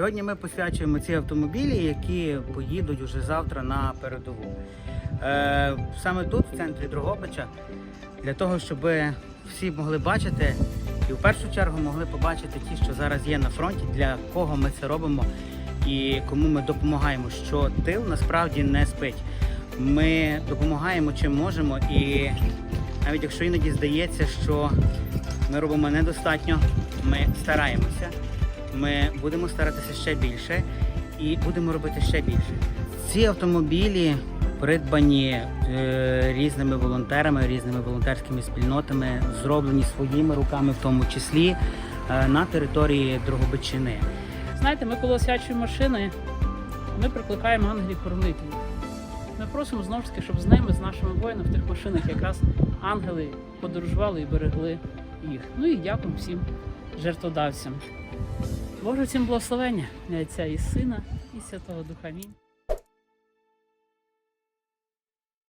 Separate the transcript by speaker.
Speaker 1: Сьогодні ми посвячуємо ці автомобілі, які поїдуть уже завтра на передову. Е, саме тут, в центрі Дрогобича, для того, щоб всі могли бачити і в першу чергу могли побачити ті, що зараз є на фронті, для кого ми це робимо і кому ми допомагаємо, що тил насправді не спить. Ми допомагаємо чим можемо, і навіть якщо іноді здається, що ми робимо недостатньо, ми стараємося. Ми будемо старатися ще більше і будемо робити ще більше. Ці автомобілі придбані е, різними волонтерами, різними волонтерськими спільнотами, зроблені своїми руками, в тому числі е, на території Дрогобичини.
Speaker 2: Знаєте, ми коли освячуємо машини, ми прикликаємо ангелів-хоронителів. Ми просимо знову ж таки, щоб з ними, з нашими воїнами в тих машинах якраз ангели подорожували і берегли їх. Ну і дякуємо всім жертводавцям. Боже всім благословення, Отця і Сина, і Святого Духа. Амінь.